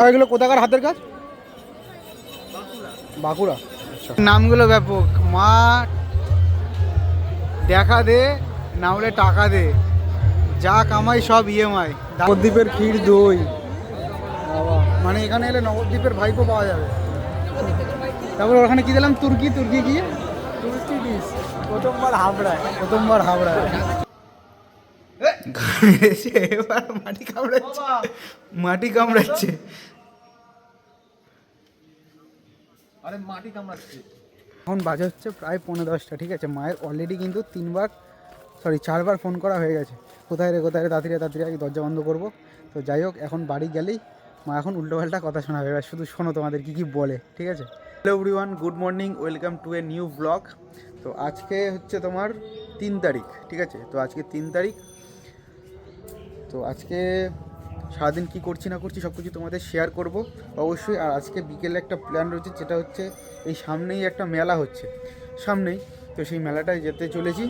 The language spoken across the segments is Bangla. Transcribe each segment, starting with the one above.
আর এগুলো কোথাকার হাতের কাজ? বাঁকুড়া। আচ্ছা। নামগুলো ব্যাপক। মা দেখা দে না হলে টাকা দে। যা কামাই সব ইএমআই নবদ্বীপের ক্ষীর দই। মানে এখানে এলে নবদ্বীপের ভাইপো পাওয়া যাবে। তারপর ওখানে কি দিলাম? তুর্কি তুর্কি কি? তুর্কি ডিশ প্রথমবার হাবড়ায়। প্রথমবার হাবড়ায়। এসে এবার মাটি কামড়াচ্ছে। মাটি কামড়াচ্ছে। আরে মাটি কামড়াচ্ছে। এখন বাজে হচ্ছে প্রায় পনেরো দশটা ঠিক আছে? মায়ের অলরেডি কিন্তু তিনবার সরি চারবার ফোন করা হয়ে গেছে। কোথায় রে কোথায় রে তাড়াতাড়ি তাড়াতাড়ি আগে দরজা বন্ধ করব। তো যাই হোক এখন বাড়ি গেলেই মা এখন উল্টোপাল্টা কথা শোনাবে। এবার শুধু শোনো তোমাদের কী কী বলে ঠিক আছে? Hello everyone good morning welcome to a new blog তো আজকে হচ্ছে তোমার তিন তারিখ ঠিক আছে? তো আজকে তিন তারিখ তো আজকে সারাদিন কী করছি না করছি সব কিছু তোমাদের শেয়ার করব, অবশ্যই। আর আজকে বিকেলে একটা প্ল্যান রয়েছে, যেটা হচ্ছে এই সামনেই একটা মেলা হচ্ছে। সামনেই, তো সেই মেলাটায় যেতে চলেছি।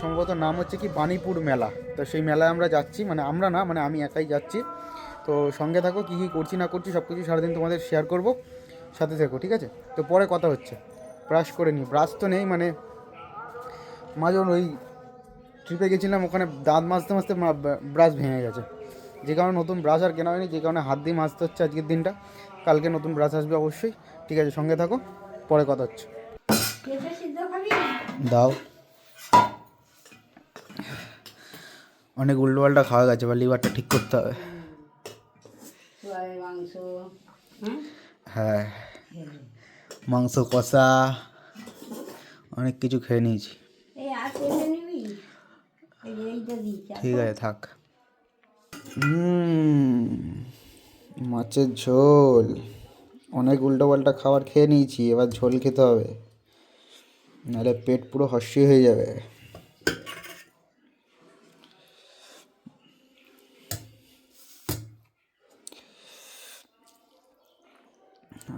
সম্ভবত নাম হচ্ছে কি বাণীপুর মেলা। তো সেই মেলায় আমরা যাচ্ছি মানে আমরা না মানে আমি একাই যাচ্ছি। তো সঙ্গে থাকো, কী কী করছি না করছি সব কিছু সারাদিন তোমাদের শেয়ার করব। সাথে থেকো, ঠিক আছে? তো পরে কথা হচ্ছে। ব্রাশ করে নিই। ব্রাশ তো নেই মানে মাঝে ওই ট্রিপে গেছিলাম, ওখানে দাঁত মাজতে মাজতে ব্রাশ ভেঙে গেছে। যে কারণে নতুন ব্রাশ আর কেনা হয়নি, যে কারণে হাত দিয়ে মাজতে হচ্ছে আজকের দিনটা। কালকে নতুন ব্রাশ আসবে অবশ্যই। ঠিক আছে, সঙ্গে থাকো, পরে কথা হচ্ছে। দাও। অনেক উল্টোপাল্টা খাওয়া গেছে বা লিভারটা ঠিক করতে হবে। হ্যাঁ। মাংস কষা, অনেক কিছু খেয়ে নিয়েছি এই আর পেঁপে নিবি এই যে এইটা দিই ঠিক আছে, থাক। মাছের ঝোল। অনেক উল্টোপাল্টা খাবার খেয়ে নিয়েছি, এবার ঝোল খেতে হবে। নাহলে পেট পুরো হস্যি হয়ে যাবে।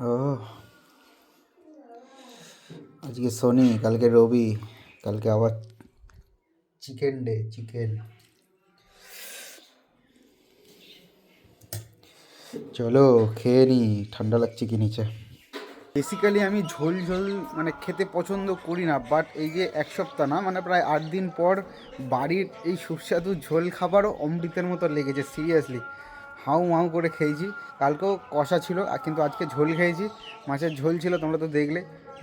ও আজকে শনি, কালকে রবি, কালকে আবার চিকেন ডে চিকেন। চলো খেয়ে নি ঠান্ডা লাগছে কি নিচে? বেসিক্যালি আমি ঝোল ঝোল মানে খেতে পছন্দ করি না বাট এই যে এক সপ্তাহ না মানে প্রায় আট দিন পর বাড়ির এই সুস্বাদু ঝোল খাবারও অমৃতের মতো লেগেছে সিরিয়াসলি হাউ মাউ করে খেয়েছি কালকেও কষা ছিল আর কিন্তু আজকে ঝোল খেয়েছি মাছের ঝোল ছিল তোমরা তো দেখলে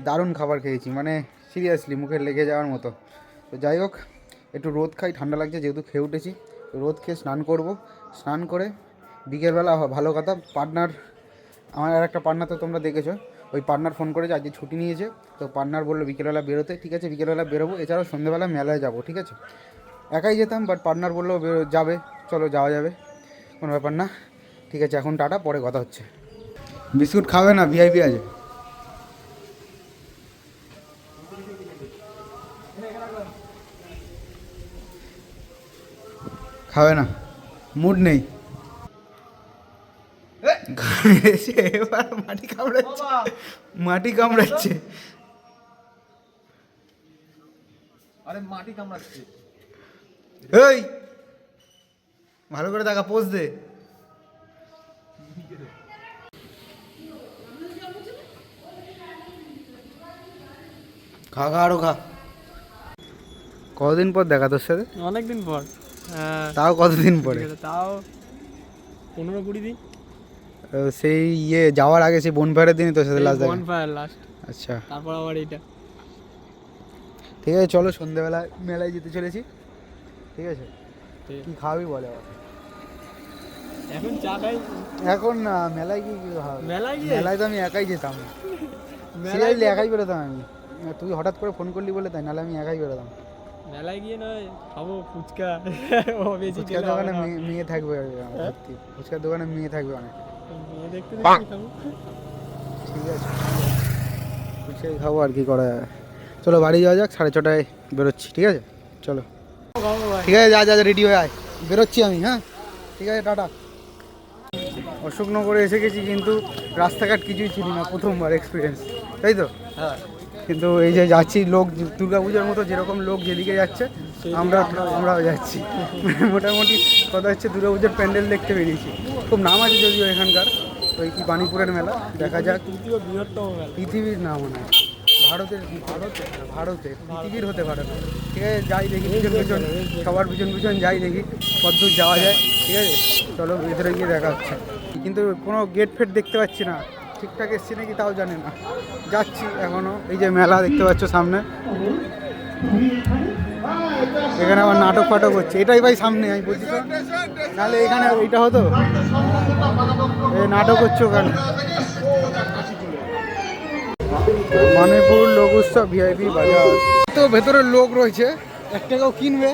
দারুণ খাবার খেয়েছি মানে সিরিয়াসলি মুখে লেগে যাওয়ার মতো। তো যাই হোক একটু রোদ খাই, ঠান্ডা লাগছে, যেহেতু খেয়ে উঠেছি। রোদ খেয়ে স্নান করব। স্নান করে বিকেলবেলা ভালো কথা, পার্টনার, আমার আর একটা পার্টনার তো তোমরা দেখেছ। ওই পার্টনার ফোন করেছে, আজকে ছুটি নিয়েছে। তো পার্টনার বলল, বিকেলবেলা বেরোতে, ঠিক আছে, বিকেলবেলা বেরোবো। এছাড়াও সন্ধ্যেবেলা মেলায় যাব, ঠিক আছে? একাই যেতাম বাট পার্টনার বলল বেরো- যাবে, চলো, যাওয়া যাবে। কোনো ব্যাপার না, ঠিক আছে, এখন টাটা, পরে কথা হচ্ছে। বিস্কুট খাবে না, ভিআইপি আছে? খাবে না। মুড নেই। এবার মাটি কামড়াচ্ছে। মাটি কামড়াচ্ছে। আরে মাটি কামড়াচ্ছে। এই ভালো করে দেখা পোজ দে। খা খা আরও খা। কতদিন পর দেখা তোর সাথে? অনেকদিন পর। তাও কতদিন পরে? তাও পনেরো কুড়ি দিন। সেই ইয়ে যাওয়ার আগে সেই বনফায়ারের দিনই তোর সাথে লাস্ট দেখা ফায়ার লাস্ট আচ্ছা। তারপর আবার এইটা। ঠিক আছে চলো সন্ধ্যেবেলা মেলায় যেতে চলেছি। ঠিক আছে? কি খাওয়াবি বলে আবার এখন চা খাই। এখন না মেলায় কি কি খাওয়াবি মেলায় গিয়ে? মেলায় তো আমি একাই যেতাম। মেলায় একাই বেরোতাম আমি। তুই হঠাৎ করে ফোন করলি বলে তাই নাহলে আমি একাই বেরোতাম। মেলায় গিয়ে নয় খাব ফুচকা। ও বেশি ফুচকার দোকানে মেয়ে- থাকবে আমার সত্যি। ফুচকার দোকানে মেয়ে থাকবে অনেক। মেয়ে দেখতে দেখতে ঠিক আছে ফুচকাই খাব আর কি করা যাবে চলো বাড়ি যাওয়া যাক সাড়ে ছটায় বেরোচ্ছি ঠিক আছে? চলো। ঠিক আছে যা যা রেডি হয়ে আয়। বেরোচ্ছি আমি হ্যাঁ? ঠিক আছে টাটা। অশোকনগরে এসে গেছি কিন্তু রাস্তাঘাট কিছুই ছিল না প্রথমবার এক্সপিরিয়েন্স তাই তো? হ্যাঁ। কিন্তু এই যে যাচ্ছি লোক দুর্গা পুজোর মতো যেরকম লোক যেদিকে যাচ্ছে আমরা আমরাও যাচ্ছি। মোটামুটি কথা হচ্ছে দুর্গা পুজোর প্যান্ডেল দেখতে বেরিয়েছি। খুব নাম আছে যদিও এখানকার ওই কি বাণীপুরের মেলা দেখা যাক। তৃতীয় বৃহত্তম পৃথিবীর নাম মনে হয়। ভারতের ভারতে ভারতে পৃথিবীর হতে পারে। না ঠিক আছে যাই দেখি পিছন পিছন সবার পিছন পিছন যাই দেখি কতদূর যাওয়া যায়। ঠিক আছে চলো ভেতরে গিয়ে দেখা হচ্ছে। কিন্তু কোনো গেট ফেট দেখতে পাচ্ছি না। ঠিকঠাক এসছি নাকি তাও জানি না। যাচ্ছি এখনও এই যে মেলা দেখতে পাচ্ছ সামনে। এখানে আবার নাটক ফাটক হচ্ছে। এটাই ভাই সামনে, আমি বলছি তো। নাহলে এখানে এইটা হতো? নাটক হচ্ছে ওখানে। মানিপুর লোক উৎসব ভিআইপি বাজার। তো ভেতরে লোক রয়েছে। এক টাকাও কিনবে?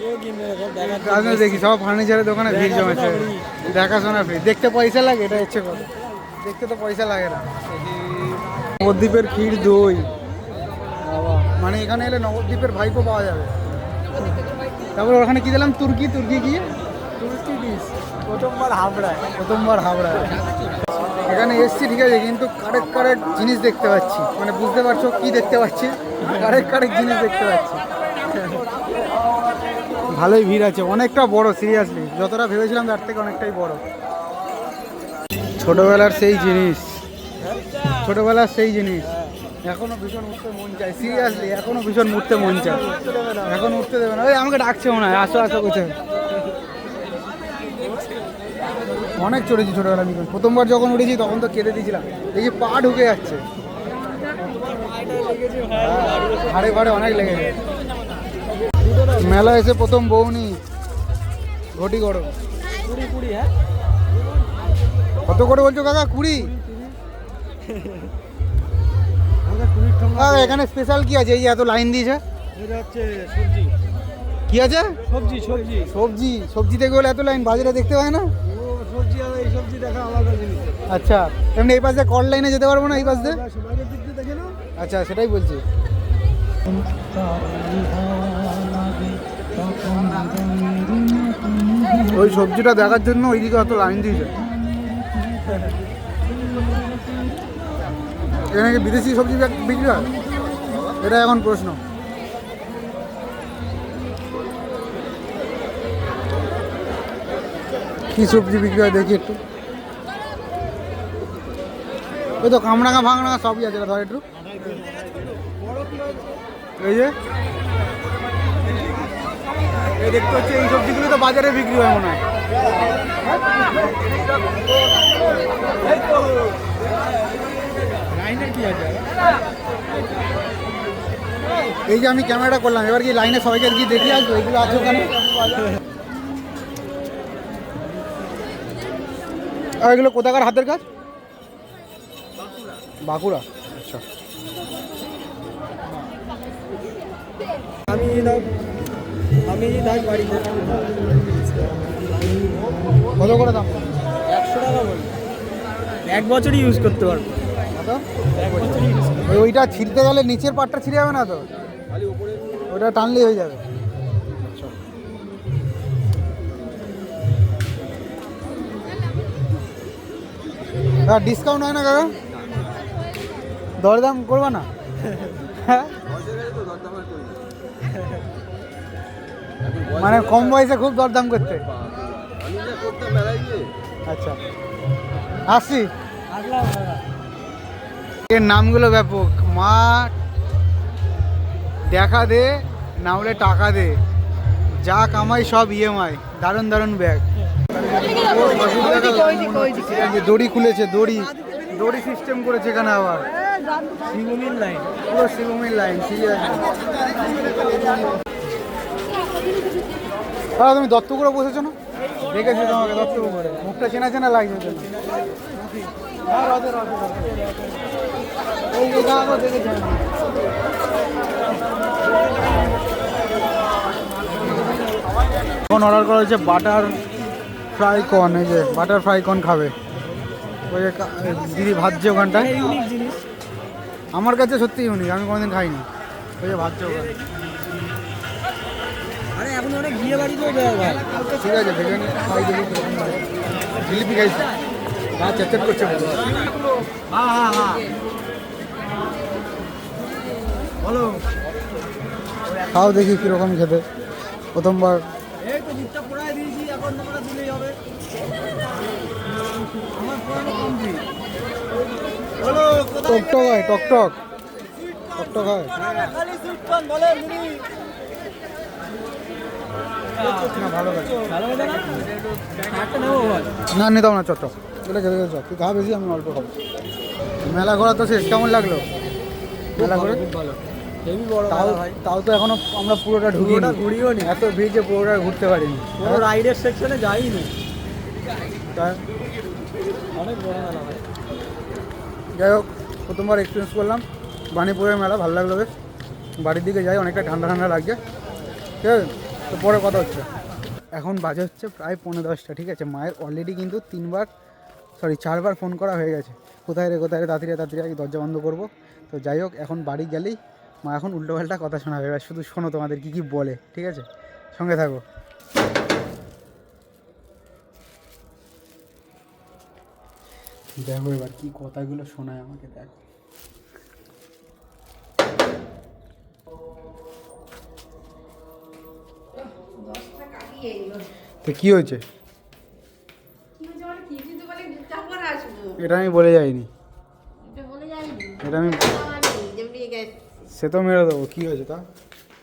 কেউ কিনবে দেখি, সব ফার্নিচারের দোকানে ভিড় জমেছে। দেখাশোনা ফ্রি। দেখতে পয়সা লাগে, এটা হচ্ছে কথা। দেখতে তো পয়সা লাগে না। নবদ্বীপের ক্ষীর দই। মানে এখানে এলে নবদ্বীপের ভাইপো পাওয়া যাবে। তারপর ওখানে কি দিলাম? তুর্কি তুর্কি কি? তুর্কি ডিশ প্রথমবার হাবড়ায়। প্রথমবার হাবড়ায়। এখানে এসছি ঠিক আছে কিন্তু কারেক্ট কারেক্ট জিনিস দেখতে পাচ্ছি। মানে বুঝতে পারছ কি দেখতে পাচ্ছি? কারেক্ট কারেক্ট জিনিস দেখতে পাচ্ছি। ভালোই ভিড় আছে অনেকটা বড় সিরিয়াসলি যতটা ভেবেছিলাম তার থেকে অনেকটাই বড়। ছোটবেলার সেই জিনিস। ছোটবেলার সেই জিনিস। এখনও ভীষণ উঠতে মন চায়। সিরিয়াসলি এখনও ভীষণ উঠতে মন চায়। এখন উঠতে দেবে না। ওই আমাকে ডাকছে মনে হয়। আসো আসো, কোথায়? অনেক চড়েছি ছোটবেলা আমি প্রথমবার যখন উঠেছি, তখন তো কেঁদে দিয়েছিলাম। যে পা ঢুকে যাচ্ছে। হাড়ে ফাড়ে অনেক লেগে মেলা এসে প্রথম বৌনি ঘটি গরম। কুড়ি কুড়ি হ্যাঁ কত করে বলছো কাকা? কুড়ি? এখানে স্পেশাল কি আছে? এই এত লাইন দিয়েছে। সবজি। কি আছে? সবজি সবজি। সবজি। সবজি দেখে বলে এত লাইন বাজারে দেখতে পায় না? ও সবজি আর এই সবজি দেখা আলাদা জিনিস। আচ্ছা এমনি এই পাশে কল লাইনে যেতে পারব না এই পাশ? আচ্ছা সেটাই বলছি। ওই সবজিটা দেখার জন্য ওইদিকে অত লাইন দিয়েছে। এখানে কি বিদেশি সবজি বিক্রি হয়? এটা এখন প্রশ্ন। কি সবজি বিক্রি হয় দেখি একটু। ওই তো কামরাঙা ফাংরাঙা সবই আছে ধর একটু। এই যে এই দেখতে হচ্ছে এই সবজিগুলো তো বাজারে বিক্রি হয় মনে হয়। এই যে আমি ক্যামেরাটা করলাম এবার কি লাইনে সবাইকে কি দেখি আসব এগুলো আছে ওখানে? আর এগুলো কোথাকার হাতের কাজ? বাঁকুড়া। আচ্ছা। আমি আমি থাক বাড়িতে। কত করে দাম? একশো টাকা বলি এক বছরই ইউজ করতে পারব। ওইটা ছিঁড়তে গেলে নিচের পাটটা ছিঁড়ে যাবে না তো? ওটা টানলেই হয়ে যাবে। হ্যাঁ ডিসকাউন্ট হয় না কাকা? দরদাম করবা না? হ্যাঁ? মানে কম বয়সে খুব দরদাম করতে? আচ্ছা। আসি। এর নামগুলো ব্যাপক। মা দেখা দে না হলে টাকা দে। যা কামাই সব ইএমআই দারুণ দারুণ ব্যাগ। দড়ি খুলেছে দড়ি। দড়ি সিস্টেম করেছে এখানে আবার। লাইন পুরো শিবমির লাইন সিরিয়াস হ্যাঁ তুমি দত্তপুরে বসেছো না? দেখেছি তোমাকে দত্তপুরে মুখটা চেনা চেনা লাগছে হ্যাঁ। এখন অর্ডার করা হয়েছে বাটার ফ্রাই কর্ন এই যে বাটার ফ্রাই কর্ন খাবে। ওই যে দিদি ভাজছে ওখানটায়। আমার কাছে সত্যি ইউনিক আমি কোনোদিন খাইনি। ওই যে ভাজছে ওখানে। বিয়ে বাড়িতেও দেওয়া ভাই। ঠিক আছে ভেবে খাই দেখি কীরকম জিলিপি খাইছি গা চেট করছে হ্যাঁ হ্যাঁ হ্যাঁ। বলো। খাও দেখি কীরকম খেতে। প্রথমবার। এই তো দুধটা পোড়ায় দিয়েছি এখন তোমরা দিলেই হবে। আমার পোড়ানো কমপ্লিট বলো কোথায় টকটক হয় টকটক। টকটক হয়। খালি সুইট কর্ন বলে মিনি না না না নিতাম না চট্টক এটা খেতে চট। তুই খা বেশি আমি অল্প খাব মেলা ঘোরা তো শেষ কেমন লাগল? মেলা ঘুরে? ভালো তাও ভাই তাও তো এখনও আমরা পুরোটা ঢুকিনি। পুরোটা ঘুরিও নি। এত ভিড় যে পুরোটা ঘুরতে পারিনি। কোনো রাইডের সেকশনে যাইনি। তাই অনেক বড় মেলা ভাই। যাই হোক প্রথমবার এক্সপিরিয়েন্স করলাম। বাণীপুরের মেলা ভালো লাগল বেশ। বাড়ির দিকে যাই অনেকটা ঠান্ডা ঠান্ডা লাগছে। ঠিক আছে? তো পরে কথা হচ্ছে। এখন বাজে হচ্ছে প্রায় পনেরো দশটা, ঠিক আছে? মায়ের অলরেডি কিন্তু তিনবার সরি চারবার ফোন করা হয়ে গেছে। কোথায় রে কোথায় রে, তাড়াতাড়ি তাড়াতাড়ি, আগে দরজা বন্ধ করব। তো যাই হোক, এখন বাড়ি গেলেই মা এখন উল্টোপাল্টা কথা শোনাবে। এবার শুধু শোনো তোমাদের কী কী বলে, ঠিক আছে? সঙ্গে থাকো। দেখো এবার কি কথাগুলো শোনায় আমাকে, দেখো। তো কি হয়েছে? এটা আমি বলে যাইনি। এটা আমি সে তো মেরে দেবো, কী হয়েছে তা?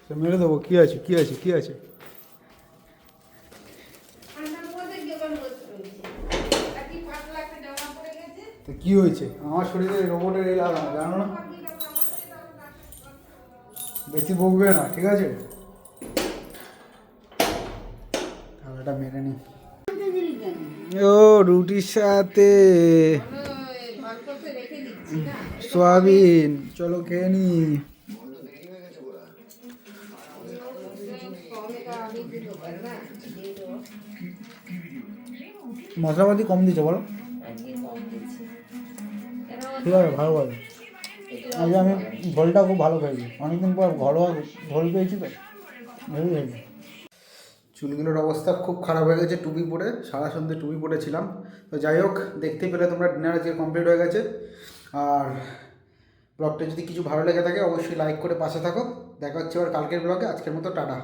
সে মেরে দেবো, কী আছে কী আছে কী আছে? কি কী হয়েছে? আমার শরীরে রোবটের এই লাগানো, জানো না? বেশি বকবে না, ঠিক আছে? এটা মেরে নি। ও, রুটির সাথে। সোয়াবিন। চলো খেয়ে নি। মশলাপাতি কম দিচ্ছে বলো। ঠিক আছে, ভালো ভালো আজকে আমি ঝোলটা খুব ভালো পেয়েছি অনেকদিন পর ঘরোয়া ঝোল পেয়েছি তো ভালোই হয়েছে চুলগুলোর অবস্থা খুব খারাপ হয়ে গেছে, টুপি পরে, সারা সন্ধ্যে টুপি পরেছিলাম। তো যাই হোক, দেখতে পেলে তোমরা ডিনার আজকে কমপ্লিট হয়ে গেছে। আর ব্লগটা যদি কিছু ভালো লেগে থাকে, অবশ্যই লাইক করে পাশে থাকো। দেখা হচ্ছে আবার কালকের ব্লগে আজকের মতো, টাটা।